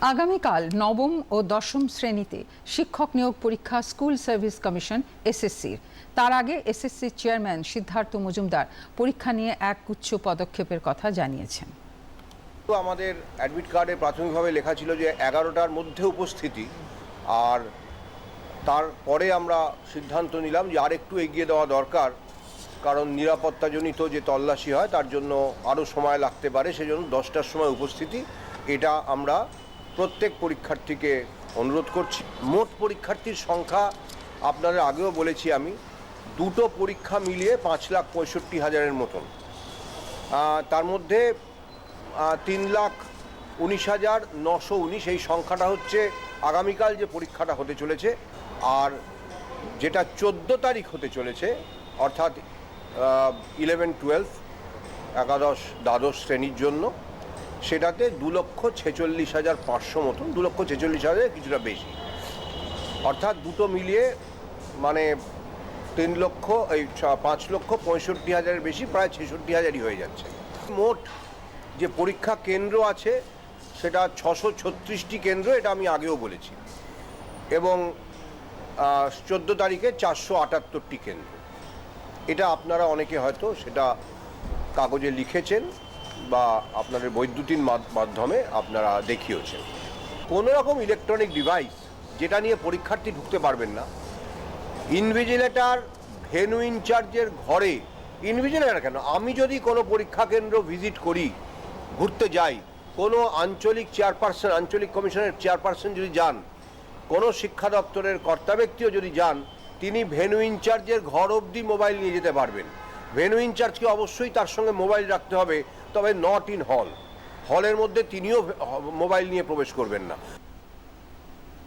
আগামীকাল নবম ও দশম শ্রেণীতে শিক্ষক নিয়োগ পরীক্ষা স্কুল সার্ভিস কমিশন এসএসসির। তার আগে এসএসসির চেয়ারম্যান সিদ্ধার্থ মজুমদার পরীক্ষা নিয়ে এক উচ্চ পদক্ষেপের কথা জানিয়েছেন। তো আমাদের অ্যাডমিট কার্ডে প্রাথমিকভাবে লেখা ছিল যে এগারোটার মধ্যে উপস্থিতি আর তারপরে আমরা সিদ্ধান্ত নিলাম যে আর একটু এগিয়ে দেওয়া দরকার, কারণ নিরাপত্তাজনিত যে তল্লাশি হয় তার জন্য আরও সময় লাগতে পারে, সেজন্য দশটার সময় উপস্থিতি, এটা আমরা প্রত্যেক পরীক্ষার্থীকে অনুরোধ করছি। মোট পরীক্ষার্থীর সংখ্যা আপনাদের আগেও বলেছি আমি, দুটো পরীক্ষা মিলিয়ে পাঁচ লাখ পঁয়ষট্টি হাজারের মতন। তার মধ্যে তিন লাখ উনিশ হাজার নশো উনিশ এই সংখ্যাটা হচ্ছে আগামীকাল যে পরীক্ষাটা হতে চলেছে, আর যেটা চোদ্দ তারিখ হতে চলেছে, অর্থাৎ ইলেভেন টুয়েলভ একাদশ, দ্বাদশ শ্রেণির জন্য। সেটাতে দু লক্ষ ছেচল্লিশ হাজার পাঁচশো মতন, দু লক্ষ ছেচল্লিশ হাজার কিছুটা বেশি। অর্থাৎ দুটো মিলিয়ে মানে তিন লক্ষ, এই পাঁচ লক্ষ পঁয়ষট্টি হাজারের বেশি, প্রায় ছেষট্টি হাজারই হয়ে যাচ্ছে। মোট যে পরীক্ষা কেন্দ্র আছে, সেটা ছশো ছত্রিশটি কেন্দ্র, এটা আমি আগেও বলেছি। এবং চোদ্দ তারিখে চারশো আটাত্তরটি কেন্দ্র। এটা আপনারা অনেকে হয়তো সেটা কাগজে লিখেছেন। বা আপনাদের বৈদ্যুতিন মাধ- মাধ্যমে আপনারা দেখিয়েছেন কোনো রকম ইলেকট্রনিক ডিভাইস যেটা নিয়ে পরীক্ষার্থী ঢুকতে পারবেন না। ইনভিজিলেটার ভেনু ইনচার্জের ঘরে ইনভিজিলেটার কেন? আমি যদি কোনো পরীক্ষা কেন্দ্র ভিজিট করি, ঘুরতে যাই, কোনো আঞ্চলিক চেয়ারপারসন আঞ্চলিক কমিশনের চেয়ারপারসন যদি যান, কোনো শিক্ষা দপ্তরের কর্তা ব্যক্তিও যদি যান, তিনি ভেনু ইনচার্জের ঘর অবধি মোবাইল নিয়ে যেতে পারবেন। ভেনু ইনচার্জকে অবশ্যই তার সঙ্গে মোবাইল রাখতে হবে, তবে নট ইন হল হলের মধ্যে তিনিও মোবাইল নিয়ে প্রবেশ করবেন না।